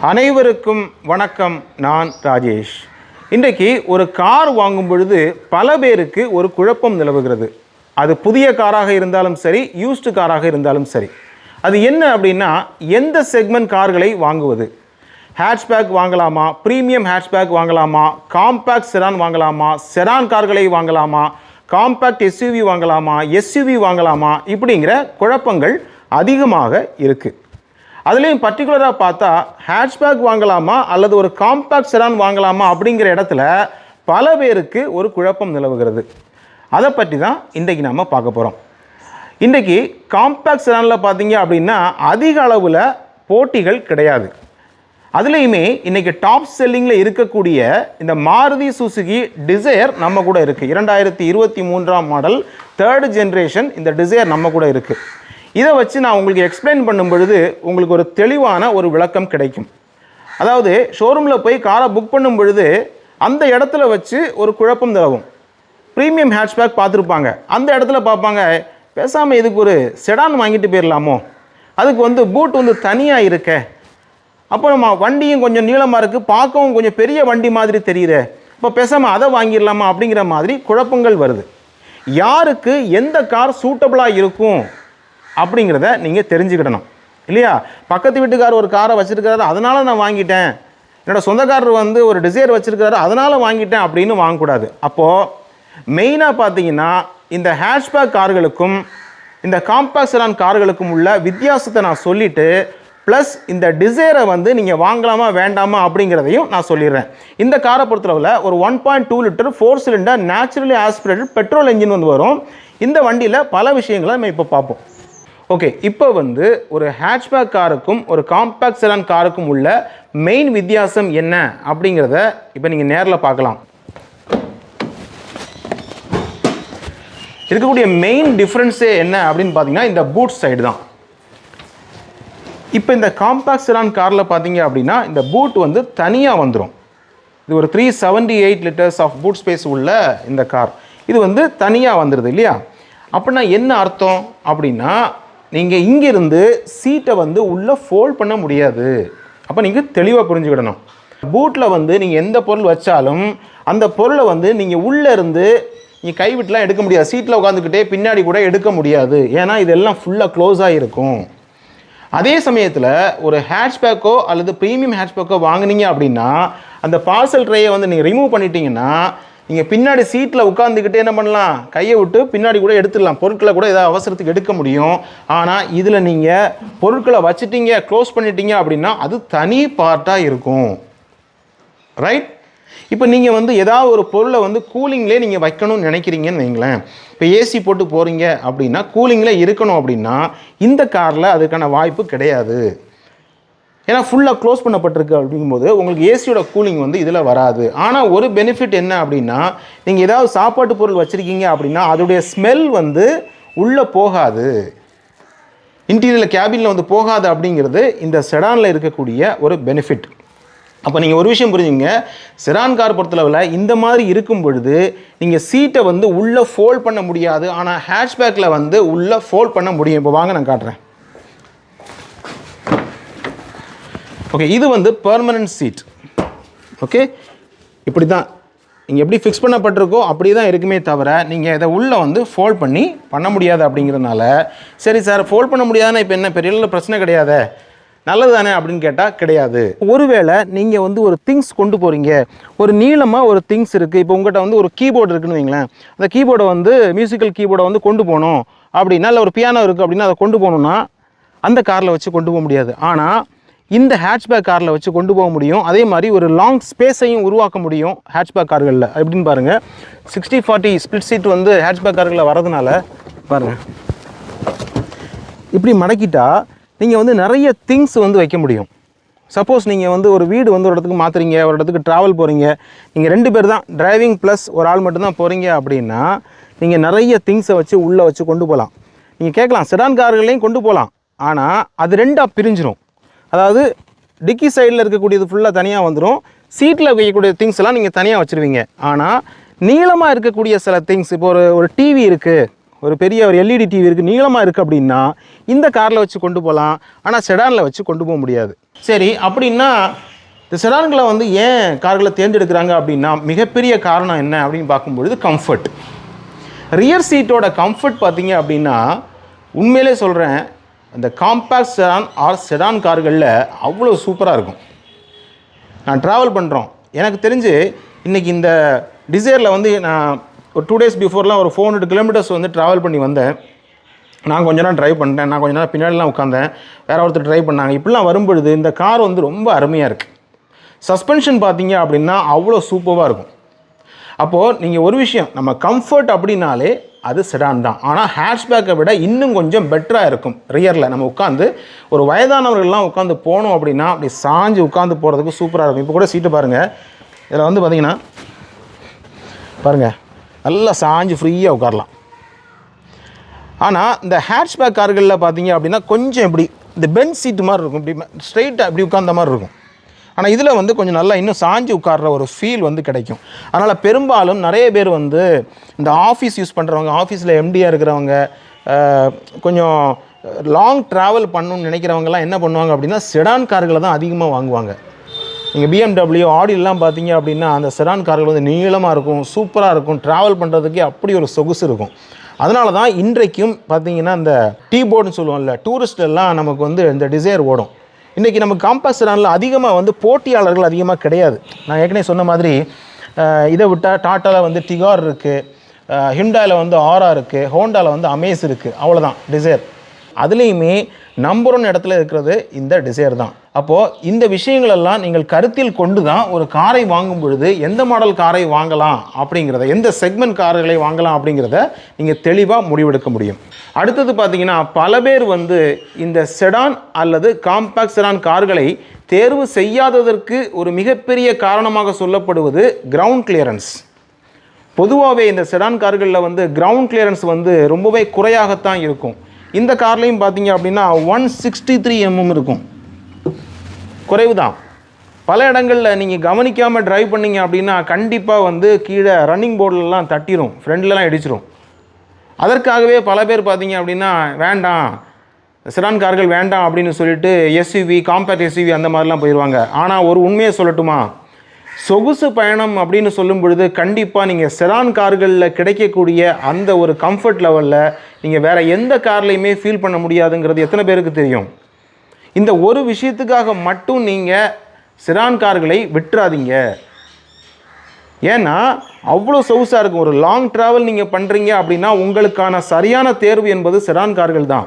அனைவருக்கும் வணக்கம். நான் ராஜேஷ். இன்றைக்கு ஒரு கார் வாங்கும் பொழுது பல பேருக்கு ஒரு குழப்பம் நிலவுகிறது. அது புதிய காராக இருந்தாலும் சரி யூஸ்டு காராக இருந்தாலும் சரி. அது என்ன அப்படின்னா எந்த செக்மெண்ட் கார்களை வாங்குவது? ஹேட்ச்பேக் வாங்கலாமா? ப்ரீமியம் ஹேட்ச்பேக் வாங்கலாமா? காம்பேக்ட் செரான் வாங்கலாமா? செரான் கார்களை வாங்கலாமா? காம்பேக்ட் எஸ்யூவி வாங்கலாமா? எஸ்யூவி வாங்கலாமா? இப்படிங்கிற குழப்பங்கள் அதிகமாக இருக்குது அதுலேயும் பர்டிகுலராக பார்த்தா ஹேட்ச்பேக் வாங்கலாமா அல்லது ஒரு காம்பேக்ட் செடான் வாங்கலாமா அப்படிங்கிற இடத்துல பல பேருக்கு ஒரு குழப்பம் நிலவுகிறது. அதை பற்றி தான் இன்றைக்கி நம்ம பார்க்க போகிறோம் இன்றைக்கி காம்பேக்ட் செடானில் பார்த்தீங்க அப்படின்னா அதிக அளவில் போட்டிகள் கிடையாது. அதுலேயுமே இன்றைக்கி டாப் செல்லிங்கில் இருக்கக்கூடிய இந்த மாருதி சுசுகி டிசையர் நம்ம கூட இருக்குது இரண்டாயிரத்தி இருபத்தி மூன்றாம் மாடல் தேர்டு ஜென்ரேஷன் இந்த டிசையர் நம்ம கூட இருக்குது இதை வச்சு நான் உங்களுக்கு எக்ஸ்பிளைன் பண்ணும் பொழுது உங்களுக்கு ஒரு தெளிவான ஒரு விளக்கம் கிடைக்கும். அதாவது ஷோரூமில் போய் காரை புக் பண்ணும் பொழுது அந்த இடத்துல வச்சு ஒரு குழப்பம் நிலவும் ப்ரீமியம் ஹேட்ச்பேக் பார்த்துருப்பாங்க. அந்த இடத்துல பார்ப்பாங்க பேசாமல் இதுக்கு ஒரு செடான் வாங்கிட்டு போயிடலாமோ அதுக்கு வந்து பூட் வந்து தனியாக இருக்க. அப்போ நம்ம வண்டியும் கொஞ்சம் நீளமாக இருக்குது பார்க்கவும் கொஞ்சம் பெரிய வண்டி மாதிரி தெரியுதே. இப்போ பேசாமல் அதை வாங்கிடலாமா அப்படிங்கிற மாதிரி குழப்பங்கள் வருது. யாருக்கு எந்த கார் சூட்டபுளாக இருக்கும்? அப்படிங்கிறத நீங்கள் தெரிஞ்சுக்கிடணும். இல்லையா? பக்கத்து வீட்டுக்கார் ஒரு காரை வச்சுருக்காரு அதனால் நான் வாங்கிட்டேன். என்னோட சொந்தக்காரர் வந்து ஒரு டிசைர் வச்சுருக்காரு அதனால் வாங்கிட்டேன் அப்படின்னு வாங்கக்கூடாது. அப்போது மெயினாக பார்த்தீங்கன்னா இந்த ஹேஷ்பேக் கார்களுக்கும் இந்த காம்பாக்ட் செடான் கார்களுக்கும் உள்ள வித்தியாசத்தை நான் சொல்லிவிட்டு ப்ளஸ் இந்த டிசைரை வந்து நீங்கள் வாங்கலாமா வேண்டாமா அப்படிங்கிறதையும் நான் சொல்லிடுறேன். இந்த காரை பொறுத்தளவில் ஒரு one point two litre four cylinder naturally aspirated petrol engine வந்து வரும். இந்த வண்டியில் பல விஷயங்களை நம்ம இப்போ பார்ப்போம். ஓகே இப்போ வந்து ஒரு ஹேட்ச்பேக் காருக்கும் ஒரு காம்பேக்ட் செலான் காருக்கும் உள்ள மெயின் வித்தியாசம் என்ன அப்படிங்கிறத இப்போ நீங்கள் நேரில் பார்க்கலாம். இருக்கக்கூடிய மெயின் டிஃப்ரென்ஸே என்ன அப்படின்னு பார்த்தீங்கன்னா இந்த பூட் சைடு தான். இப்போ இந்த காம்பேக்ட் செலான் காரில் பார்த்தீங்க அப்படின்னா இந்த பூட் வந்து தனியாக வந்துடும் இது ஒரு three seventy eight litres of boot space உள்ள இந்த கார். இது வந்து தனியாக வந்துடுது இல்லையா? அப்படின்னா என்ன அர்த்தம் அப்படின்னா நீங்கள் இங்கிருந்து சீட்டை வந்து உள்ளே ஃபோல்ட் பண்ண முடியாது. அப்போ நீங்கள் தெளிவாக புரிஞ்சுக்கிடணும். பூட்டில் வந்து நீங்கள் எந்த பொருள் வச்சாலும் அந்த பொருளை வந்து நீங்கள் உள்ளே இருந்து நீங்கள் கைவிட்டுலாம் எடுக்க முடியாது. சீட்டில் உட்காந்துக்கிட்டே பின்னாடி கூட எடுக்க முடியாது. ஏன்னா இதெல்லாம் ஃபுல்லாக க்ளோஸாக இருக்கும் அதே சமயத்தில் ஒரு ஹேட்ச்பேக்கோ அல்லது ப்ரீமியம் ஹேட்ச்பேக்கோ வாங்குனீங்க அப்படின்னா அந்த பார்சல் ட்ரேயை வந்து நீங்கள் ரிமூவ் பண்ணிட்டீங்கன்னா நீங்கள் பின்னாடி சீட்டில் உட்காந்துக்கிட்டே என்ன பண்ணலாம்? கையை விட்டு பின்னாடி கூட எடுத்துடலாம். பொருட்களை கூட ஏதாவது அவசரத்துக்கு எடுக்க முடியும். ஆனால் இதில் நீங்கள் பொருட்களை வச்சுட்டீங்க க்ளோஸ் பண்ணிட்டீங்க அப்படின்னா அது தனி பார்ட்டாக இருக்கும். ரைட் இப்போ நீங்கள் வந்து ஏதாவது ஒரு பொருளை வந்து கூலிங்லேயே நீங்கள் வைக்கணும்னு நினைக்கிறீங்கன்னு வைங்களேன். இப்போ ஏசி போட்டு போகிறீங்க அப்படின்னா கூலிங்கில் இருக்கணும் அப்படின்னா இந்த காரில் அதுக்கான வாய்ப்பு கிடையாது. ஏன்னா ஃபுல்லாக க்ளோஸ் பண்ணப்பட்டிருக்கு அப்படிங்கும்போது உங்களுக்கு ஏசியோட கூலிங் வந்து இதில் வராது. ஆனால் ஒரு பெனிஃபிட் என்ன அப்படின்னா நீங்கள் ஏதாவது சாப்பாட்டு பொருள் வச்சுருக்கீங்க அப்படின்னா அதோடைய ஸ்மெல் வந்து உள்ளே போகாது. இன்டீரியரில் கேபினில் வந்து போகாது அப்படிங்கிறது இந்த செடானில் இருக்கக்கூடிய ஒரு பெனிஃபிட் அப்போ நீங்கள் ஒரு விஷயம் புரிஞ்சுங்க செரான் கார் பொறுத்தளவில் இந்த மாதிரி இருக்கும் பொழுது நீங்கள் சீட்டை வந்து உள்ளே ஃபோல்ட் பண்ண முடியாது ஆனால் ஹேஷ்பேக்கில் வந்து உள்ளே ஃபோல்ட் பண்ண முடியும். இப்போ வாங்க நான் காட்டுறேன். ஓகே இது வந்து பர்மனன்ட் சீட் ஓகே இப்படி தான் நீங்கள் எப்படி ஃபிக்ஸ் பண்ணப்பட்டிருக்கோ அப்படி தான் இருக்குமே தவிர நீங்கள் இதை உள்ளே வந்து ஃபோல்ட் பண்ணி பண்ண முடியாது அப்படிங்கிறதுனால சரி சார் ஃபோல்ட் பண்ண முடியாதுன்னா இப்போ என்ன பெரிய பிரச்சனை கிடையாது? நல்லது தானே அப்படின்னு கேட்டால் கிடையாது. ஒருவேளை நீங்கள் வந்து ஒரு திங்ஸ் கொண்டு போகிறீங்க ஒரு நீளமாக ஒரு திங்ஸ் இருக்குது இப்போ உங்கள்கிட்ட வந்து ஒரு கீபோர்டு இருக்குன்னு வைங்களேன். அந்த கீபோர்டை வந்து மியூசிக்கல் கீபோர்டை வந்து கொண்டு போகணும். அப்படின்னா இல்லை ஒரு பியானோ இருக்குது அப்படின்னா அதை கொண்டு போகணுன்னா அந்த காரில் வச்சு கொண்டு போக முடியாது. ஆனால் இந்த ஹேட்ச்பேக் காரில் வச்சு கொண்டு போக முடியும். அதே மாதிரி ஒரு லாங் ஸ்பேஸையும் உருவாக்க முடியும் ஹேட்ச்பேக் கார்களில். எப்படின்னு பாருங்கள் சிக்ஸ்டி ஃபார்ட்டி ஸ்பிளிட் சீட் வந்து ஹேட்ச்பேக் கார்களில் வரதுனால பாருங்கள் இப்படி மடக்கிட்டா நீங்கள் வந்து நிறைய திங்ஸ் வந்து வைக்க முடியும். சப்போஸ் நீங்கள் வந்து ஒரு வீடு வந்து ஒரு இடத்துக்கு மாற்றுறீங்க ஒரு இடத்துக்கு ட்ராவல் போகிறீங்க நீங்கள் ரெண்டு பேர் தான் டிரைவிங் ப்ளஸ் ஒரு ஆள் மட்டும்தான் போகிறீங்க அப்படின்னா நீங்கள் நிறைய திங்ஸை வச்சு உள்ளே வச்சு கொண்டு போகலாம் நீங்கள் கேட்கலாம் செடான் கார்களையும் கொண்டு போகலாம் ஆனால் அது ரெண்டாக பிரிஞ்சிடும் அதாவது டிக்கி சைடில் இருக்கக்கூடியது ஃபுல்லாக தனியாக வந்துடும் சீட்டில் வைக்கக்கூடிய திங்ஸ் எல்லாம் நீங்கள் தனியாக வச்சுருவீங்க. ஆனால் நீளமாக இருக்கக்கூடிய சில திங்ஸ் இப்போ ஒரு ஒரு டிவி இருக்குது ஒரு பெரிய ஒரு எல்இடி டிவி இருக்குது நீளமாக இருக்குது அப்படின்னா இந்த காரில் வச்சு கொண்டு போகலாம் ஆனால் செடானில் வச்சு கொண்டு போக முடியாது. சரி அப்படின்னா இந்த செடான்களை வந்து ஏன் கார்களை தேர்ந்தெடுக்கிறாங்க அப்படின்னா மிகப்பெரிய காரணம் என்ன அப்படின்னு பார்க்கும்பொழுது கம்ஃபர்ட் ரியர் சீட்டோட கம்ஃபர்ட் பார்த்தீங்க அப்படின்னா உண்மையிலே சொல்கிறேன் இந்த காம்பேக்ட் செடான் ஆர் செடான் கார்களில் அவ்வளோ சூப்பராக இருக்கும். நான் ட்ராவல் பண்ணுறோம் எனக்கு தெரிஞ்சு இன்றைக்கி இந்த டிசைரில் வந்து நான் ஒரு டூ டேஸ் பிஃபோர்லாம் ஒரு ஃபோர் ஹண்ட்ரட் கிலோமீட்டர்ஸ் வந்து ட்ராவல் பண்ணி வந்தேன். நான் கொஞ்ச நேரம் ட்ரைவ் பண்ணிட்டேன். நான் கொஞ்ச நேரம் பின்னாடிலாம் உட்காந்தேன் வேற ஒருத்தர் ட்ரைவ் பண்ணாங்க. இப்படிலாம் வரும்பொழுது இந்த கார் வந்து ரொம்ப அருமையாக இருக்குது சஸ்பென்ஷன் பார்த்தீங்க அப்படின்னா அவ்வளோ சூப்பராக இருக்கும். அப்போது நீங்கள் ஒரு விஷயம் நம்ம கம்ஃபர்ட் அப்படின்னாலே அது செடான் தான். ஆனால் ஹேட்ச்பேக்கை விட இன்னும் கொஞ்சம் பெட்டராக இருக்கும். ரியரில் நம்ம உட்காந்து ஒரு வயதானவர்கள்லாம் உட்காந்து போனோம் அப்படின்னா அப்படி சாஞ்சு உட்காந்து போகிறதுக்கு சூப்பராக இருக்கும். இப்போ கூட சீட்டு பாருங்கள் இதில் வந்து பார்த்தீங்கன்னா பாருங்கள் நல்லா சாஞ்சு ஃப்ரீயாக உட்காரலாம். ஆனால் இந்த ஹேட்ச்பேக் கார்களில் பார்த்தீங்க அப்படின்னா கொஞ்சம் இப்படி இந்த பெஞ்ச் சீட்டு மாதிரி இருக்கும். இப்படி ஸ்ட்ரெயிட்டாக இப்படி உட்காந்த மாதிரி இருக்கும். ஆனால் இதில் வந்து கொஞ்சம் நல்லா இன்னும் சாஞ்சு உட்கார்ற ஒரு ஃபீல் வந்து கிடைக்கும். அதனால் பெரும்பாலும் நிறைய பேர் வந்து இந்த ஆஃபீஸ் யூஸ் பண்ணுறவங்க ஆஃபீஸில் எம்டியாக இருக்கிறவங்க கொஞ்சம் லாங் ட்ராவல் பண்ணணும்னு நினைக்கிறவங்கலாம் என்ன பண்ணுவாங்க அப்படின்னா செடான் கார்களை தான் அதிகமாக வாங்குவாங்க. நீங்கள் பிஎம்டபிள்யூ ஆடிலாம் பார்த்தீங்க அப்படின்னா அந்த செடான் கார்கள் வந்து நீளமாக இருக்கும் சூப்பராக இருக்கும் ட்ராவல் பண்ணுறதுக்கே அப்படி ஒரு சொகுசு இருக்கும். அதனால தான் இன்றைக்கும் பார்த்தீங்கன்னா இந்த டீ போர்டுன்னு சொல்லுவோம்ல டூரிஸ்ட் எல்லாம் நமக்கு வந்து இந்த டிசைர் ஓடும். இன்றைக்கி நம்ம காம்பாஸ் ரானில் அதிகமாக வந்து போட்டியாளர்கள் அதிகமாக கிடையாது. நான் ஏற்கனவே சொன்ன மாதிரி இதை விட்டால் டாட்டாவில் வந்து டிகார் இருக்குது ஹிண்டாவில் வந்து ஆரா இருக்குது ஹோண்டாவில் வந்து அமேஸ் இருக்குது அவ்வளோதான் டிசைர் அதுலேயுமே நம்பர் ஒன் இடத்துல இருக்கிறது இந்த டிசைர் தான். அப்போது இந்த விஷயங்களெல்லாம் நீங்கள் கருத்தில் கொண்டு தான் ஒரு காரை வாங்கும் பொழுது எந்த மாடல் காரை வாங்கலாம் அப்படிங்கிறத எந்த செக்மெண்ட் கார்களை வாங்கலாம் அப்படிங்கிறத நீங்கள் தெளிவாக முடிவெடுக்க முடியும். அடுத்தது பார்த்தீங்கன்னா பல பேர் வந்து இந்த செடான் அல்லது காம்பேக்ட் செடான் கார்களை தேர்வு செய்யாததற்கு ஒரு மிகப்பெரிய காரணமாக சொல்லப்படுவது கிரவுண்ட் கிளியரன்ஸ் பொதுவாகவே இந்த செடான் கார்களில் வந்து கிரவுண்ட் கிளியரன்ஸ் வந்து ரொம்பவே குறையாகத்தான் இருக்கும். இந்த கார்லேயும் பார்த்தீங்க அப்படின்னா ஒன் சிக்ஸ்டி த்ரீ எம்எம் இருக்கும். குறைவு தான் பல இடங்களில் நீங்கள் கவனிக்காமல் ட்ரைவ் பண்ணீங்க அப்படின்னா கண்டிப்பாக வந்து கீழே ரன்னிங் போர்டிலலாம் தட்டிடும் ஃப்ரெண்ட்லலாம் இடிச்சிரும். அதற்காகவே பல பேர் பார்த்தீங்க அப்படின்னா வேண்டாம். சிரான் கார்கள் வேண்டாம் அப்படின்னு சொல்லிட்டு எஸ்யூவி காம்பேக்ட் எஸ்யூவி அந்த மாதிரிலாம் போயிடுவாங்க ஆனால் ஒரு உண்மையை சொல்லட்டுமா? சொகுசு பயணம் அப்படின்னு சொல்லும் பொழுது கண்டிப்பாக நீங்கள் செடான் கார்களில் கிடைக்கக்கூடிய அந்த ஒரு கம்ஃபர்ட் லெவலில் நீங்கள் வேறு எந்த கார்லையுமே ஃபீல் பண்ண முடியாதுங்கிறது எத்தனை பேருக்கு தெரியும்? இந்த ஒரு விஷயத்துக்காக மட்டும் நீங்கள் செடான் கார்களை விட்டுறாதீங்க. ஏன்னா அவ்வளோ சொகுசாக இருக்கும். ஒரு லாங் ட்ராவல் நீங்கள் பண்ணுறீங்க அப்படின்னா உங்களுக்கான சரியான தேர்வு என்பது செடான் கார்கள் தான்.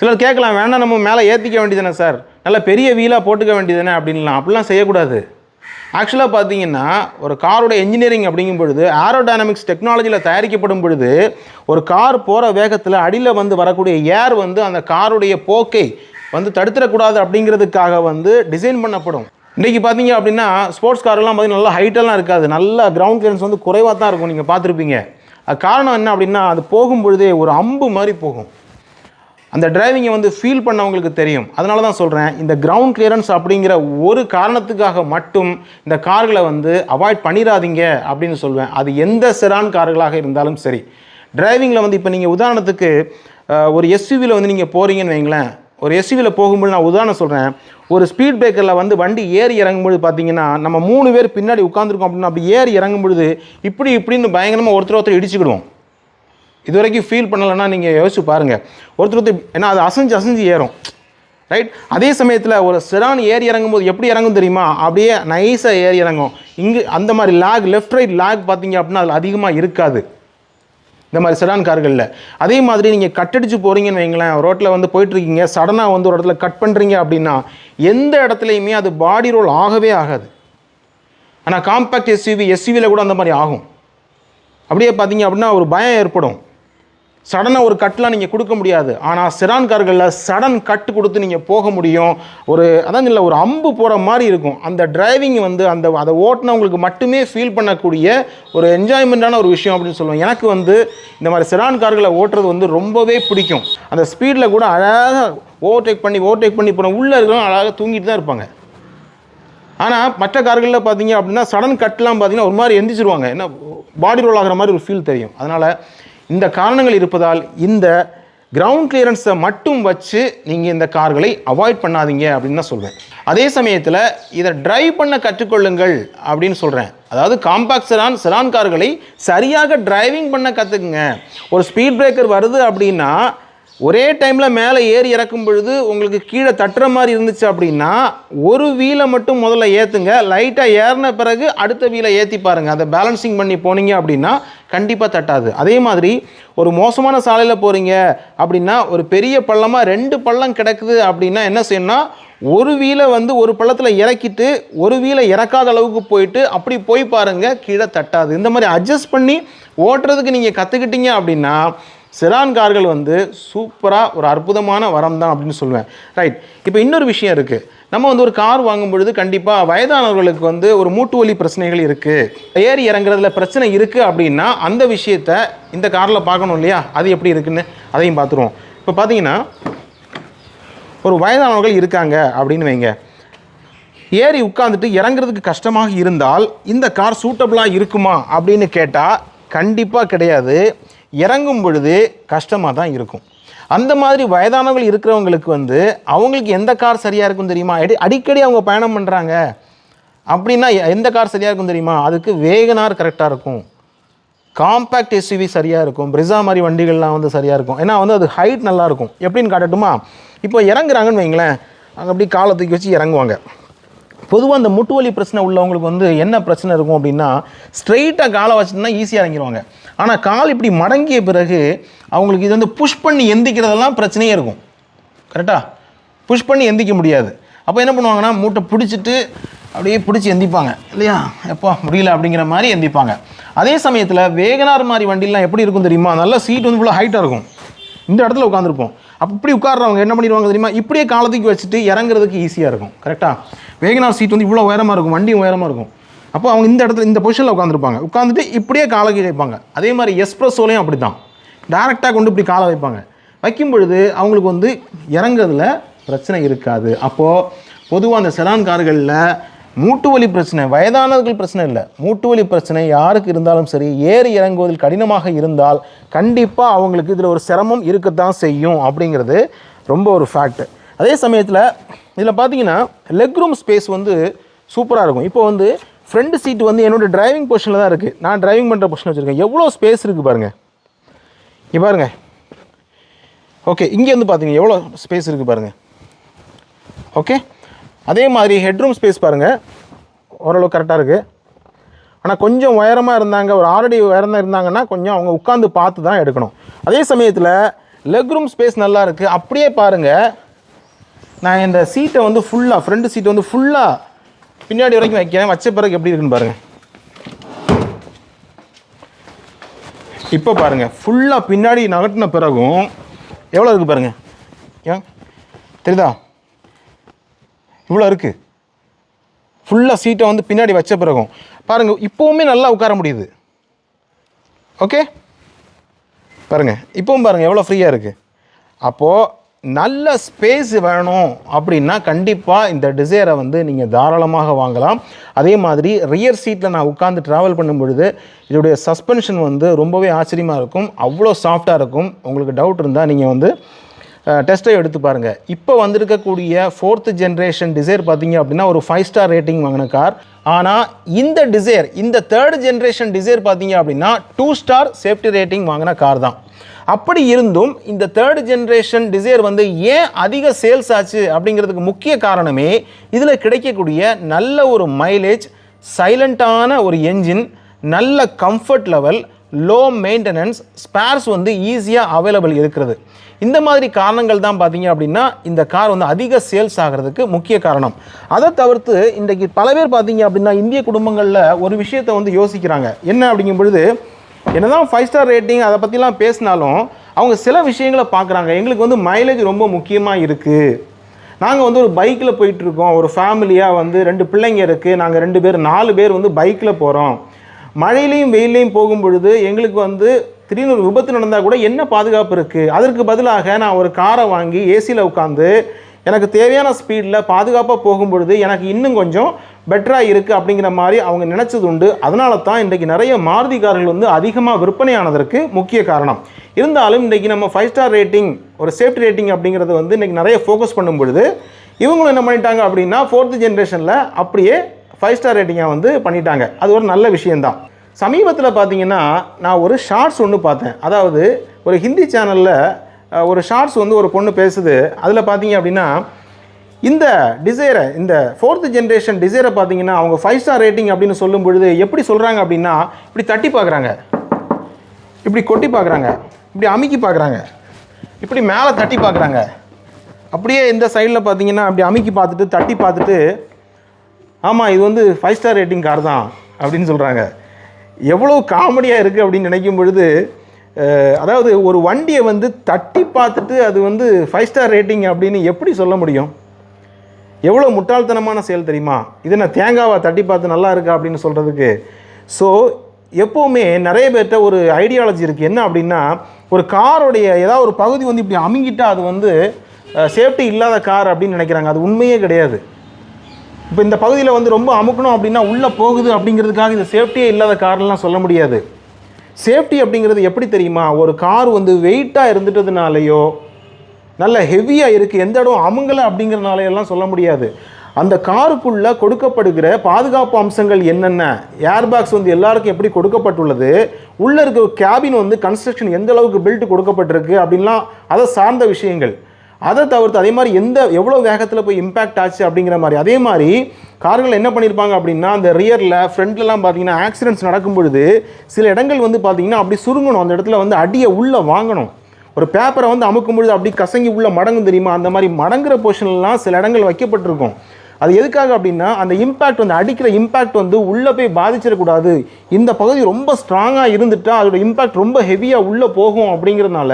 சிலர் கேட்கலாம் வேணாம் நம்ம மேலே ஏற்றிக்க வேண்டியதானே சார் நல்ல பெரிய வீலாக போட்டுக்க வேண்டியதானே அப்படின்லாம். அப்படிலாம் செய்யக்கூடாது. ஆக்சுவலாக பார்த்தீங்கன்னா ஒரு காரோட இன்ஜினியரிங் அப்படிங்கும் பொழுது ஏரோடைனமிக்ஸ் டெக்னாலஜியில் தயாரிக்கப்படும் பொழுது ஒரு கார் போகிற வேகத்தில் அடியில் வந்து வரக்கூடிய ஏர் வந்து அந்த காருடைய போக்கை வந்து தடுத்துடக்கூடாது அப்படிங்கிறதுக்காக வந்து டிசைன் பண்ணப்படும். இன்றைக்கி பார்த்தீங்க அப்படின்னா ஸ்போர்ட்ஸ் காரெல்லாம் பார்த்தீங்கன்னா நல்லா ஹைட்டெல்லாம் இருக்காது. நல்ல கிரவுண்ட் கிளியரன்ஸ் வந்து குறைவாக தான் இருக்கும். நீங்கள் பார்த்துருப்பீங்க அது காரணம் என்ன அப்படின்னா அது போகும் பொழுதே ஒரு அம்பு மாதிரி போகும். அந்த டிரைவிங்கை வந்து ஃபீல் பண்ணவங்களுக்கு தெரியும். அதனால தான் சொல்கிறேன் இந்த கிரவுண்ட் கிளியரன்ஸ் அப்படிங்கிற ஒரு காரணத்துக்காக மட்டும் இந்த கார்களை வந்து அவாய்ட் பண்ணிடாதீங்க அப்படின்னு சொல்லுவேன் அது எந்த செரான் கார்களாக இருந்தாலும் சரி. டிரைவிங்கில் வந்து இப்போ நீங்கள் உதாரணத்துக்கு ஒரு எஸ்யூவியில் வந்து நீங்கள் போகிறீங்கன்னு வைங்களேன். ஒரு எஸ்யூவியில் போகும்போது நான் உதாரணம் சொல்கிறேன் ஒரு ஸ்பீட் பிரேக்கரில் வந்து வண்டி ஏறி இறங்கும்பொழுது பார்த்தீங்கன்னா நம்ம மூணு பேர் பின்னாடி உட்காந்துருக்கோம் அப்படின்னா அப்படி ஏறி இறங்கும்பொழுது இப்படி இப்படின்னு பயங்கரமாக ஒருத்தர் ஒருத்தர் இடிச்சுக்கிடுவோம். இது வரைக்கும் ஃபீல் பண்ணலைன்னா நீங்கள் யோசிச்சு பாருங்கள் ஒருத்தர் ஒருத்தர் ஏன்னா அது அசைஞ்சு அசைஞ்சு ஏறும். ரைட் அதே சமயத்தில் ஒரு செடான் ஏறி இறங்கும்போது எப்படி இறங்கும் தெரியுமா? அப்படியே நைஸாக ஏறி இறங்கும். இங்கே அந்த மாதிரி லாக் லெஃப்ட் ரைட் லாக் பார்த்தீங்க அப்படின்னா அதில் அதிகமாக இருக்காது. இந்த மாதிரி செடான் கார்களில். அதே மாதிரி நீங்கள் கட்டடிச்சு போகிறீங்கன்னு வைங்களேன் ரோட்டில் வந்து போயிட்டுருக்கீங்க சடனாக வந்து ஒரு இடத்துல கட் பண்ணுறீங்க அப்படின்னா எந்த இடத்துலையுமே அது பாடி ரோல் ஆகவே ஆகாது. ஆனால் காம்பேக்ட் எஸ்யூவி எஸ்யூவியில் கூட அந்த மாதிரி ஆகும். அப்படியே பார்த்தீங்க அப்படின்னா ஒரு பயம் ஏற்படும். சடனாக ஒரு கட்டெலாம் நீங்கள் கொடுக்க முடியாது. ஆனால் சிரான் கார்களில் சடன் கட்டு கொடுத்து நீங்கள் போக முடியும். ஒரு அதான் இல்லை ஒரு அம்பு போகிற மாதிரி இருக்கும். அந்த டிரைவிங் வந்து அந்த அதை ஓட்டினவங்களுக்கு மட்டுமே ஃபீல் பண்ணக்கூடிய ஒரு என்ஜாய்மெண்ட்டான ஒரு விஷயம் அப்படின்னு சொல்லுவேன் எனக்கு வந்து இந்த மாதிரி சிரான் கார்களை ஓட்டுறது வந்து ரொம்பவே பிடிக்கும். அந்த ஸ்பீடில் கூட அழகாக ஓவர்டேக் பண்ணி ஓவர்டேக் பண்ணி போன உள்ளே இருக்கிறவங்க அழகாக தூங்கிட்டு தான் இருப்பாங்க. ஆனால் மற்ற கார்களில் பார்த்தீங்க அப்படின்னா சடன் கட்லாம் பார்த்தீங்கன்னா ஒரு மாதிரி எந்திரிச்சிருவாங்க. என்ன பாடி ரோல் ஆகிற மாதிரி ஒரு ஃபீல் தெரியும். அதனால் இந்த காரணங்கள் இருப்பதால் இந்த கிரவுண்ட் கிளியரன்ஸை மட்டும் வச்சு நீங்கள் இந்த கார்களை அவாய்ட் பண்ணாதீங்க அப்படின்னு தான் சொல்வேன் அதே சமயத்தில் இதை ட்ரைவ் பண்ண கற்றுக்கொள்ளுங்கள் அப்படின்னு சொல்கிறேன் அதாவது காம்பாக்ட் செலான் செலான் கார்களை சரியாக டிரைவிங் பண்ண கற்றுக்குங்க ஒரு ஸ்பீட் பிரேக்கர் வருது அப்படின்னா ஒரே டைமில் மேலே ஏறி இறக்கும் பொழுது உங்களுக்கு கீழே தட்டுற மாதிரி இருந்துச்சு அப்படின்னா ஒரு வீலை மட்டும் முதல்ல ஏற்றுங்க லைட்டாக ஏறின பிறகு அடுத்த வீலை ஏற்றி பாருங்கள் அதை பேலன்சிங் பண்ணி போனீங்க அப்படின்னா கண்டிப்பாக தட்டாது. அதே மாதிரி ஒரு மோசமான சாலையில் போகிறீங்க அப்படின்னா ஒரு பெரிய பள்ளமாக ரெண்டு பள்ளம் கிடக்குது அப்படின்னா என்ன செய்யணும்னா ஒரு வீலை வந்து ஒரு பள்ளத்தில் இறக்கிட்டு ஒரு வீலை இறக்காத அளவுக்கு போயிட்டு அப்படி போய் பாருங்கள் கீழே தட்டாது. இந்த மாதிரி அட்ஜஸ்ட் பண்ணி ஓட்டுறதுக்கு நீங்கள் கற்றுக்கிட்டீங்க அப்படின்னா செரான் கார்கள் வந்து சூப்பராக ஒரு அற்புதமான வரம் தான் அப்படின்னு சொல்லுவேன். ரைட் இப்போ இன்னொரு விஷயம் இருக்குது நம்ம வந்து ஒரு கார் வாங்கும் பொழுது கண்டிப்பாக வயதானவர்களுக்கு வந்து ஒரு மூட்டு வலி பிரச்சனைகள் இருக்குது ஏறி இறங்குறதுல பிரச்சனை இருக்குது அப்படின்னா அந்த விஷயத்த இந்த காரில் பார்க்கணும் இல்லையா? அது எப்படி இருக்குன்னு அதையும் பார்த்துருவோம். இப்போ பார்த்தீங்கன்னா ஒரு வயதானவர்கள் இருக்காங்க அப்படின்னு வைங்க. ஏறி உட்காந்துட்டு இறங்குறதுக்கு கஷ்டமாக இருந்தால் இந்த கார் சூட்டபுளாக இருக்குமா அப்படின்னு கேட்டால் கண்டிப்பாக கிடையாது. இறங்கும் பொழுது கஷ்டமாக தான் இருக்கும். அந்த மாதிரி வயதானவர்கள் இருக்கிறவங்களுக்கு வந்து அவங்களுக்கு எந்த கார் சரியாக இருக்கும் தெரியுமா? அடி அடிக்கடி அவங்க பயணம் பண்ணுறாங்க அப்படின்னா எந்த கார் சரியாக இருக்கும் தெரியுமா? அதுக்கு வேகனார் கரெக்டாக இருக்கும். காம்பேக்ட் எஸ்யூவி சரியாக இருக்கும். பிரிசா மாதிரி வண்டிகள்லாம் வந்து சரியாக இருக்கும். ஏன்னா வந்து அது ஹைட் நல்லாயிருக்கும் எப்படின்னு காட்டட்டுமா? இப்போ இறங்குறாங்கன்னு வைங்களேன். அங்கே அப்படி காலை தூக்கி வச்சு இறங்குவாங்க. பொதுவாக அந்த முட்டு வலி பிரச்சனை உள்ளவங்களுக்கு வந்து என்ன பிரச்சனை இருக்கும் அப்படின்னா ஸ்ட்ரெயிட்டாக காலை வச்சுன்னா ஈஸியாக இறங்கிடுவாங்க ஆனால் கால் இப்படி மடங்கிய பிறகு அவங்களுக்கு இது வந்து புஷ் பண்ணி எந்திக்கிறதெல்லாம் பிரச்சனையே இருக்கும். கரெக்டாக புஷ் பண்ணி எந்திக்க முடியாது. அப்போ என்ன பண்ணுவாங்கன்னா மூட்டை பிடிச்சிட்டு அப்படியே பிடிச்சி எந்திப்பாங்க. இல்லையா? எப்போ? முடியல அப்படிங்கிற மாதிரி எந்திப்பாங்க. அதே சமயத்தில் வேகனார் மாதிரி வண்டிலாம் எப்படி இருக்கும் தெரியுமா? நல்ல சீட் வந்து ஃபுல்லாக ஹைட்டாக இருக்கும். இந்த இடத்துல உட்காந்துருப்போம் அப்போ இப்படி என்ன பண்ணிடுவாங்க தெரியுமா? இப்படியே காலத்துக்கு வச்சுட்டு இறங்குறதுக்கு ஈஸியாக இருக்கும். கரெக்டாக வேகனார் சீட் வந்து இவ்வளோ உயரமாக இருக்கும். வண்டியும் உயரமாக இருக்கும். அப்போ அவங்க இந்த இடத்துல இந்த பொசிஷனில் உட்காந்துருப்பாங்க உட்காந்துட்டு இப்படியே காலை கீழே வைப்பாங்க. அதே மாதிரி எஸ்ப்ரெஸோலையும் அப்படி தான் டேரெக்டாக கொண்டு இப்படி காலை வைப்பாங்க. வைக்கும் பொழுது அவங்களுக்கு வந்து இறங்குறதுல பிரச்சனை இருக்காது. அப்போது பொதுவாக அந்த செலான் கார்களில் மூட்டு வலி பிரச்சனை வயதானவர்கள் பிரச்சனை இல்லை. மூட்டு வலி பிரச்சனை யாருக்கு இருந்தாலும் சரி ஏறி இறங்குவதில் கடினமாக இருந்தால் கண்டிப்பாக அவங்களுக்கு இதில் ஒரு சிரமம் இருக்கத்தான் செய்யும் அப்படிங்கிறது ரொம்ப ஒரு ஃபேக்ட் அதே சமயத்தில் இதில் பார்த்தீங்கன்னா லெக் ரூம் ஸ்பேஸ் வந்து சூப்பராக இருக்கும். இப்போ வந்து ஃப்ரண்ட் சீட் வந்து என்னோட டிரைவிங் பொசிஷனில் தான் இருக்குது நான் டிரைவிங் பண்ணுற பொசிஷன் வச்சுருக்கேன். எவ்வளோ ஸ்பேஸ் இருக்குது பாருங்கள் இங்கே பாருங்கள் ஓகே இங்கே வந்து பார்த்தீங்க எவ்வளோ ஸ்பேஸ் இருக்குது பாருங்கள் ஓகே அதே மாதிரி ஹெட்ரூம் ஸ்பேஸ் பாருங்கள் ஓரளவு கரெக்டாக இருக்குது ஆனால் கொஞ்சம் உயரமாக இருந்தாங்க ஒரு ஆறடி உயரமாக இருந்தாங்கன்னா கொஞ்சம் அவங்க உட்காந்து பார்த்து தான் எடுக்கணும். அதே சமயத்தில் லெக் ரூம் ஸ்பேஸ் நல்லா இருக்குது அப்படியே பாருங்கள் நான் இந்த சீட்டை வந்து ஃபுல்லாக ஃப்ரண்ட் சீட்டை வந்து ஃபுல்லாக பின்னாடி வரைக்கும் வைக்கிறேன். வச்ச பிறகு எப்படி இருக்குன்னு பாருங்கள் இப்போ பாருங்கள் ஃபுல்லாக பின்னாடி நகட்டின பிறகும் எவ்வளோ இருக்குது பாருங்கள் ஏன்? தெரியுதா? இவ்வளோ இருக்குது ஃபுல்லாக சீட்டை வந்து பின்னாடி வச்ச பிறகும். பாருங்கள் இப்போவுமே நல்லா உட்கார முடியுது. ஓகே பாருங்கள் இப்பவும் பாருங்கள் எவ்வளோ ஃப்ரீயாக இருக்குது அப்போது நல்ல ஸ்பேஸ் வேணும் அப்படின்னா கண்டிப்பாக இந்த டிசைரை வந்து நீங்கள் தாராளமாக வாங்கலாம். அதே மாதிரி ரியர் சீட்டில் நான் உட்காந்து ட்ராவல் பண்ணும் பொழுது இதோடைய சஸ்பென்ஷன் வந்து ரொம்பவே ஆச்சரியமாக இருக்கும். அவ்வளோ சாஃப்டாக இருக்கும். உங்களுக்கு டவுட் இருந்தால் நீங்கள் வந்து டெஸ்ட்டை எடுத்து பாருங்கள் இப்போ வந்திருக்கக்கூடிய ஃபோர்த்து ஜென்ரேஷன் டிசைர் பார்த்தீங்க அப்படின்னா ஒரு ஃபைவ் ஸ்டார் ரேட்டிங் வாங்கின கார் ஆனால் இந்த டிசைர் இந்த தேர்ட் ஜென்ரேஷன் டிசைர் பார்த்தீங்க அப்படின்னா டூ ஸ்டார் சேஃப்டி ரேட்டிங் வாங்கின கார் தான். அப்படி இருந்தும் இந்த தேர்ட் ஜென்ரேஷன் டிசைர் வந்து ஏன் அதிக சேல்ஸ் ஆச்சு அப்படிங்கிறதுக்கு முக்கிய காரணமே இதில் கிடைக்கக்கூடிய நல்ல ஒரு மைலேஜ் சைலண்ட்டான ஒரு என்ஜின் நல்ல comfort level low maintenance spares வந்து ஈஸியாக அவைலபிள் இருக்கிறது. இந்த மாதிரி காரணங்கள் தான் பார்த்தீங்க அப்படின்னா இந்த கார் வந்து அதிக சேல்ஸ் ஆகிறதுக்கு முக்கிய காரணம். அதை தவிர்த்து இன்றைக்கு பல பேர் பார்த்தீங்க அப்படின்னா இந்திய குடும்பங்களில் ஒரு விஷயத்தை வந்து யோசிக்கிறாங்க. என்ன அப்படிங்கும் பொழுது என்னதான் ஃபைவ் ஸ்டார் ரேட்டிங் அதை பற்றிலாம் பேசினாலும் அவங்க சில விஷயங்களை பார்க்குறாங்க. எங்களுக்கு வந்து மைலேஜ் ரொம்ப முக்கியமாக இருக்குது நாங்கள் வந்து ஒரு பைக்கில் போயிட்டுருக்கோம். ஒரு ஃபேமிலியாக வந்து ரெண்டு பிள்ளைங்க இருக்குது நாங்கள் ரெண்டு பேர் நாலு பேர் வந்து பைக்கில் போகிறோம் மழையிலையும் வெயிலையும் போகும் பொழுது எங்களுக்கு வந்து திடீர்னு ஒரு விபத்து நடந்தால் கூட என்ன பாதுகாப்பு இருக்குது அதற்கு பதிலாக நான் ஒரு காரை வாங்கி ஏசியில் உட்காந்து எனக்கு தேவையான ஸ்பீடில் பாதுகாப்பாக போகும்பொழுது எனக்கு இன்னும் கொஞ்சம் பெட்டராக இருக்குது அப்படிங்கிற மாதிரி அவங்க நினச்சது உண்டு. அதனால தான் இன்றைக்கு நிறைய மாருதி கார்கள் வந்து அதிகமாக விற்பனையானதற்கு முக்கிய காரணம். இருந்தாலும் இன்றைக்கி நம்ம ஃபைவ் ஸ்டார் ரேட்டிங் ஒரு சேஃப்டி ரேட்டிங் அப்படிங்கிறது வந்து இன்றைக்கி நிறைய ஃபோக்கஸ் பண்ணும் பொழுது இவங்களும் என்ன பண்ணிட்டாங்க அப்படின்னா ஃபோர்த்து ஜென்ரேஷனில் அப்படியே ஃபைவ் ஸ்டார் ரேட்டிங்காக வந்து பண்ணிட்டாங்க. அது ஒரு நல்ல விஷயந்தான் சமீபத்தில் பார்த்தீங்கன்னா நான் ஒரு ஷார்ட்ஸ் ஒன்று பார்த்தேன். அதாவது ஒரு ஹிந்தி சேனலில் ஒரு ஷார்ட்ஸ் வந்து ஒரு பொண்ணு பேசுது. அதில் பார்த்தீங்க அப்படின்னா இந்த டிசைரை இந்த ஃபோர்த்து ஜென்ரேஷன் டிசைரை பார்த்தீங்கன்னா அவங்க ஃபைவ் ஸ்டார் ரேட்டிங் அப்படின்னு சொல்லும் பொழுது எப்படி சொல்கிறாங்க அப்படின்னா இப்படி தட்டி பார்க்குறாங்க இப்படி கொட்டி பார்க்குறாங்க இப்படி அமுக்கி பார்க்குறாங்க இப்படி மேலே தட்டி பார்க்குறாங்க அப்படியே இந்த சைடில் பார்த்தீங்கன்னா அப்படி அமுக்கி பார்த்துட்டு தட்டி பார்த்துட்டு ஆமாம் இது வந்து ஃபைவ் ஸ்டார் ரேட்டிங் கார் தான் அப்படின்னு சொல்கிறாங்க எவ்வளோ காமெடியாக இருக்குது அப்படின்னு நினைக்கும் பொழுது அதாவது ஒரு வண்டியை வந்து தட்டி பார்த்துட்டு அது வந்து ஃபைவ் ஸ்டார் ரேட்டிங் அப்படின்னு எப்படி சொல்ல முடியும்? எவ்வளோ முட்டாள்தனமான செயல் தெரியுமா? இது நான் தேங்காவை தட்டி பார்த்து நல்லா இருக்கா அப்படின்னு சொல்கிறதுக்கு ஸோ எப்போவுமே நிறைய பேர்கிட்ட ஒரு ஐடியாலஜி இருக்குது என்ன அப்படின்னா ஒரு காரோடைய ஏதாவது ஒரு பகுதி வந்து இப்படி அமுங்கிட்டால் அது வந்து சேஃப்டி இல்லாத கார் அப்படின்னு நினைக்கிறாங்க. அது உண்மையே கிடையாது. இப்போ இந்த பகுதியில் வந்து ரொம்ப அமுக்கணும் அப்படின்னா உள்ளே போகுது அப்படிங்கிறதுக்காக இது சேஃப்டியே இல்லாத கார்லாம் சொல்ல முடியாது. சேஃப்டி அப்படிங்கிறது எப்படி தெரியுமா? ஒரு கார் வந்து வெயிட்டாக இருந்துட்டதுனாலையோ நல்ல ஹெவியாக இருக்குது எந்த இடம் அமுங்கலை அப்படிங்கிறனாலையெல்லாம் சொல்ல முடியாது. அந்த காருக்குள்ளே கொடுக்கப்படுகிற பாதுகாப்பு அம்சங்கள் என்னென்ன? ஏர்பேக்ஸ் வந்து எல்லாருக்கும் எப்படி கொடுக்கப்பட்டுள்ளது? உள்ளே இருக்க கேபின் வந்து கன்ஸ்ட்ரக்ஷன் எந்த அளவுக்கு பில்ட் கொடுக்கப்பட்டிருக்கு அப்படின்லாம் அதை சார்ந்த விஷயங்கள். அதை தவிர்த்து அதே மாதிரி எந்த எவ்வளோ வேகத்தில் போய் இம்பேக்ட் ஆச்சு அப்படிங்கிற மாதிரி. அதே மாதிரி கார்கள் என்ன பண்ணியிருப்பாங்க அப்படின்னா அந்த ரியரில் ஃப்ரண்ட்லலாம் பார்த்தீங்கன்னா ஆக்சிடென்ட்ஸ் நடக்கும் பொழுது சில இடங்கள் வந்து பார்த்தீங்கன்னா அப்படி சுருங்கணும். அந்த இடத்துல வந்து அடியை உள்ளே வாங்கணும். ஒரு பேப்பரை வந்து அமுக்கும் பொழுது அப்படி கசங்கி உள்ள மடங்கும் தெரியுமா? அந்த மாதிரி மடங்குற போர்ஷன்லாம் சில இடங்கள் வைக்கப்பட்டிருக்கும். அது எதுக்காக அப்படின்னா அந்த இம்பேக்ட் வந்து அடிக்கிற இம்பேக்ட் வந்து உள்ளே போய் பாதிச்சிடக்கூடாது. இந்த பகுதி ரொம்ப ஸ்ட்ராங்காக இருந்துட்டா அதோட இம்பேக்ட் ரொம்ப ஹெவியாக உள்ளே போகும் அப்படிங்கிறதுனால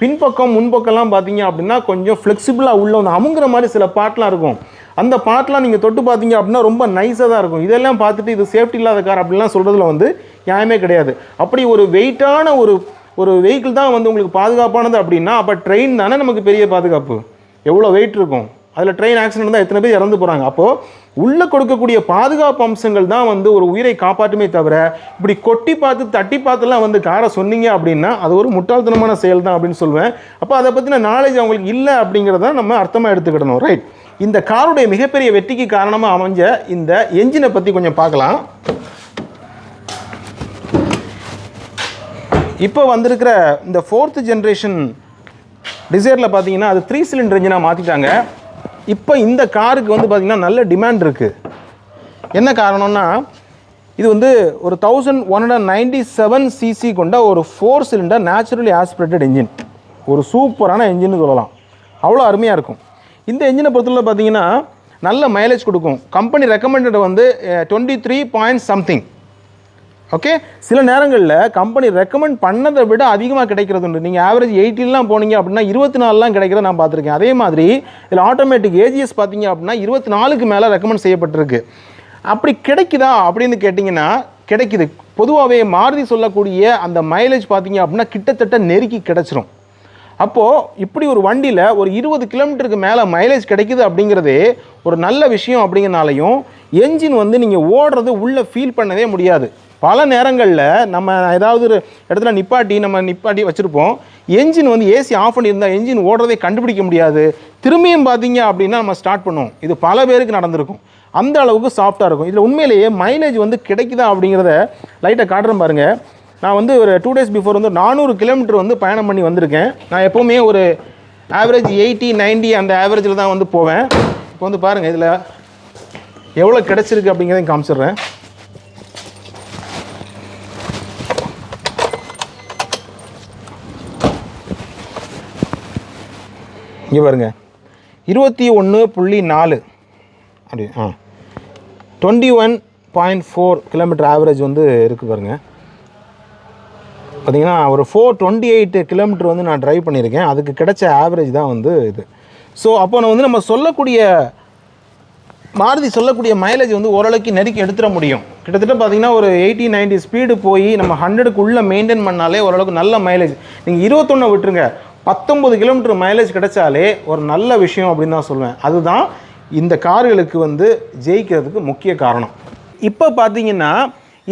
பின்பக்கம் முன்பக்கம்லாம் பார்த்தீங்க அப்படின்னா கொஞ்சம் ஃப்ளெக்சிபிளாக உள்ள வந்து அமுங்குற மாதிரி சில பாட்டெலாம் இருக்கும். அந்த பாட்டெலாம் நீங்கள் தொட்டு பார்த்தீங்க அப்படின்னா ரொம்ப நைஸாக தான் இருக்கும். இதெல்லாம் பார்த்துட்டு இது சேஃப்டி இல்லாத கார் அப்படிலாம் சொல்கிறதுல வந்து நியாயமே கிடையாது. அப்படி ஒரு வெயிட்டான ஒரு ஒரு வெஹிக்கிள் தான் வந்து உங்களுக்கு பாதுகாப்பானது அப்படின்னா அப்போ ட்ரெயின் தானே நமக்கு பெரிய பாதுகாப்பு? எவ்வளோ வெயிட் இருக்கும்? அதில் ட்ரெயின் ஆக்சிடென்ட் தான் எத்தனை பேர் இறந்து போகிறாங்க அப்போது உள்ளே கொடுக்கக்கூடிய பாதுகாப்பு அம்சங்கள் தான் வந்து ஒரு உயிரை காப்பாற்றுமே தவிர இப்படி கொட்டி பார்த்து தட்டி பார்த்துலாம் வந்து காரை சொன்னீங்க அப்படின்னா அது ஒரு முட்டாள்தனமான செயல் தான் அப்படின்னு சொல்லுவேன் அப்போ அதை பற்றின நாலேஜ் அவங்களுக்கு இல்லை அப்படிங்கிறத நம்ம அர்த்தமாக எடுத்துக்கிடணும் ரைட் இந்த காருடைய மிகப்பெரிய வெற்றிக்கு காரணமாக அமைஞ்ச இந்த என்ஜினை பற்றி கொஞ்சம் பார்க்கலாம். இப்போ வந்திருக்கிற இந்த ஃபோர்த்து ஜென்ரேஷன் டிசைரில் பார்த்தீங்கன்னா அது த்ரீ சிலிண்டர் இன்ஜினாக மாற்றிட்டாங்க இப்போ இந்த காருக்கு வந்து பார்த்திங்கன்னா நல்ல டிமாண்ட் இருக்குது என்ன காரணம்னா இது வந்து ஒரு thousand one hundred ninety seven CC கொண்ட ஒரு four cylinder naturally aspirated engine ஒரு சூப்பரான இன்ஜின்னு சொல்லலாம். அவ்வளோ அருமையாக இருக்கும். இந்த இன்ஜினை பொறுத்தவரை பார்த்தீங்கன்னா நல்ல மைலேஜ் கொடுக்கும். கம்பெனி ரெக்கமெண்டட் வந்து twenty three point something okay சில நேரங்களில் கம்பெனி ரெக்கமெண்ட் பண்ணதை விட அதிகமாக கிடைக்கிறது உண்டு. நீங்கள் ஆவரேஜ் எயிட்டிலாம் போனீங்க அப்படின்னா இருபத்தி நாலுலாம் கிடைக்கிறத நான் பார்த்துருக்கேன். அதே மாதிரி இதில் ஆட்டோமேட்டிக் ஏஜிஎஸ் பார்த்தீங்க அப்படின்னா இருபத்தி நாலுக்கு மேலே ரெக்கமெண்ட் செய்யப்பட்டிருக்கு. அப்படி கிடைக்குதா அப்படின்னு கேட்டிங்கன்னா கிடைக்குது. பொதுவாகவே மாருதி சொல்லக்கூடிய அந்த மைலேஜ் பார்த்தீங்க அப்படின்னா கிட்டத்தட்ட நெருக்கி கிடச்சிரும். அப்போது இப்படி ஒரு வண்டியில் ஒரு இருபது கிலோமீட்டருக்கு மேலே மைலேஜ் கிடைக்குது அப்படிங்கிறதே ஒரு நல்ல விஷயம் அப்படிங்கிறனாலையும் என்ஜின் வந்து நீங்கள் ஓடுறது உள்ளே ஃபீல் பண்ணவே முடியாது. பல நேரங்களில் நம்ம ஏதாவது ஒரு இடத்துல நிப்பாட்டி நம்ம நிப்பாட்டி வச்சுருப்போம். என்ஜின் வந்து ஏசி ஆஃப் பண்ணியிருந்தால் என்ஜின் ஓடுறதை கண்டுபிடிக்க முடியாது. திரும்பியும் பார்த்தீங்க அப்படின்னா நம்ம ஸ்டார்ட் பண்ணுவோம். இது பல பேருக்கு நடந்திருக்கும். அந்த அளவுக்கு சாஃப்டாக இருக்கும். இதில் உண்மையிலேயே மைலேஜ் வந்து கிடைக்குதா அப்படிங்கிறத லைட்டாக காட்டுறேன் பாருங்கள் நான் வந்து ஒரு டூ டேஸ் பிஃபோர் வந்து நானூறு கிலோமீட்டர் வந்து பயணம் பண்ணி வந்திருக்கேன். நான் எப்போவுமே ஒரு ஆவரேஜ் எயிட்டி 90 அந்த ஆவரேஜில் தான் வந்து போவேன். இப்போ வந்து பாருங்கள் இதில் எவ்வளோ கிடச்சிருக்கு அப்படிங்கிறதையும் காமிச்சிடுறேன். இங்கே பாருங்கள் இருபத்தி ஒன்று புள்ளி நாலு. அப்படி ஆ. Twenty one point four kilometre average வந்து இருக்குது பாருங்க. பார்த்தீங்கன்னா ஒரு ஃபோர் டுவெண்ட்டி எயிட் கிலோமீட்டர் வந்து நான் ட்ரைவ் பண்ணியிருக்கேன். அதுக்கு கிடைச்ச ஆவரேஜ் தான் வந்து இது. ஸோ அப்போ நான் வந்து நம்ம சொல்லக்கூடிய மாருதி சொல்லக்கூடிய மைலேஜ் வந்து ஓரளவுக்கு நெருக்கி எடுத்துட முடியும். கிட்டத்தட்ட பார்த்தீங்கன்னா ஒரு எயிட்டி 90 ஸ்பீடு போய் நம்ம ஹண்ட்ரடுக்குள்ளே மெயின்டைன் பண்ணாலே ஓரளவுக்கு நல்ல மைலேஜ் நீங்கள் இருபத்தொன்று விட்டுருங்க. பத்தொம்பது கிலோமீட்டர் மைலேஜ் கிடைச்சாலே ஒரு நல்ல விஷயம் அப்படின்னு தான் சொல்லுவேன் அதுதான் இந்த கார்களுக்கு வந்து ஜெயிக்கிறதுக்கு முக்கிய காரணம். இப்போ பார்த்தீங்கன்னா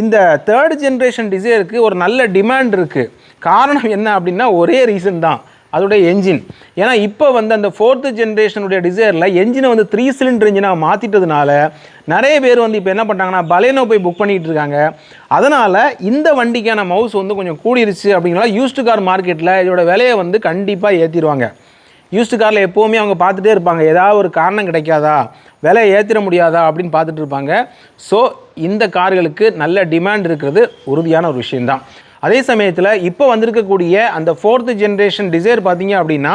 இந்த தேர்ட் ஜென்ரேஷன் டிசைருக்கு ஒரு நல்ல டிமாண்ட் இருக்குது காரணம் என்ன அப்படின்னா ஒரே ரீசன் தான். அதோடைய என்ஜின் ஏன்னா இப்போ வந்து அந்த ஃபோர்த்து ஜென்ரேஷனுடைய டிசைரில் என்ஜினை வந்து த்ரீ சிலிண்டர் இன்ஜினாக மாற்றிட்டதுனால நிறைய பேர் வந்து இப்போ என்ன பண்ணிட்டாங்கன்னா பலேனோ போய் புக் பண்ணிகிட்டு இருக்காங்க. அதனால் இந்த வண்டிக்கான மவுஸ் வந்து கொஞ்சம் கூடிருச்சு அப்படிங்கிறனால யூஸ்டு கார் மார்க்கெட்டில் இதோட விலையை வந்து கண்டிப்பாக ஏற்றிடுவாங்க யூஸ்டு காரில் எப்போவுமே அவங்க பார்த்துட்டே இருப்பாங்க. ஏதாவது ஒரு காரணம் கிடைக்காதா? விலை ஏற்றிட முடியாதா? அப்படின்னு பார்த்துட்டு இருப்பாங்க. ஸோ இந்த கார்களுக்கு நல்ல டிமாண்ட் இருக்கிறது உறுதியான ஒரு விஷயந்தான் அதே சமயத்தில் இப்போ வந்திருக்கக்கூடிய அந்த ஃபோர்த்து ஜென்ரேஷன் டிசைர் பார்த்தீங்க அப்படின்னா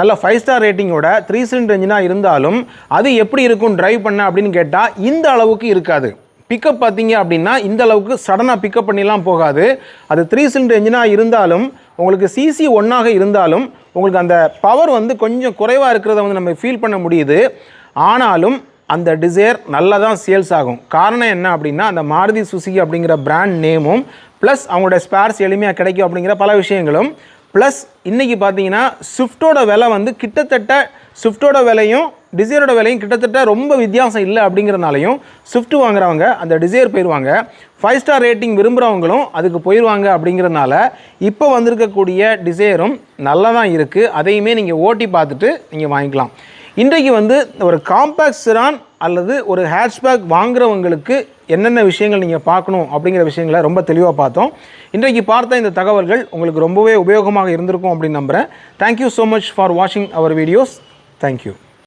நல்ல ஃபைவ் ஸ்டார் ரேட்டிங்கோட த்ரீ சிலிண்டர் இன்ஜினாக இருந்தாலும் அது எப்படி இருக்கும் ட்ரைவ் பண்ண அப்படின்னு கேட்டால் இந்த அளவுக்கு இருக்காது. பிக்கப் பார்த்தீங்க அப்படின்னா இந்த அளவுக்கு சடனாக பிக்கப் பண்ணிலாம் போகாது. அது த்ரீ சிலிண்டர் இன்ஜினாக இருந்தாலும் உங்களுக்கு சிசி ஒன்றாக இருந்தாலும் உங்களுக்கு அந்த பவர் வந்து கொஞ்சம் குறைவாக இருக்கிறத வந்து நம்ம ஃபீல் பண்ண முடியுது. ஆனாலும் அந்த டிசைர் நல்லா தான் சேல்ஸ் ஆகும். காரணம் என்ன அப்படின்னா அந்த மாருதி சுசுகி அப்படிங்கிற பிராண்ட் நேமும் ப்ளஸ் அவங்களோட ஸ்பேர்ஸ் எளிமையாக கிடைக்கும் அப்படிங்கிற பல விஷயங்களும் ப்ளஸ் இன்றைக்கி பார்த்தீங்கன்னா ஸ்விஃப்டோட விலை வந்து கிட்டத்தட்ட ஸ்விஃப்டோட விலையும் டிசைரோட விலையும் கிட்டத்தட்ட ரொம்ப வித்தியாசம் இல்லை அப்படிங்கிறனாலையும் ஸ்விஃப்ட் வாங்குறவங்க அந்த டிசைர் போயிடுவாங்க ஃபைவ் ஸ்டார் ரேட்டிங் விரும்புகிறவங்களும் அதுக்கு போயிடுவாங்க அப்படிங்கிறனால இப்போ வந்திருக்கக்கூடிய டிசைரும் நல்லா தான் இருக்குது அதையுமே நீங்கள் ஓட்டி பார்த்துட்டு நீங்கள் வாங்கிக்கலாம். இன்றைக்கு வந்து ஒரு காம்பேக்ட் சிரான் அல்லது ஒரு ஹேட்ச்பேக் வாங்குறவங்களுக்கு என்னென்ன விஷயங்கள் நீங்கள் பார்க்கணும் அப்படிங்கிற விஷயங்களை ரொம்ப தெளிவாக பார்த்தோம். இன்றைக்கு பார்த்த இந்த தகவல்கள் உங்களுக்கு ரொம்பவே உபயோகமாக இருந்திருக்கும் அப்படின்னு நம்புகிறேன் தேங்க்யூ ஸோ மச் ஃபார் வாட்சிங் அவர் வீடியோஸ் தேங்க்யூ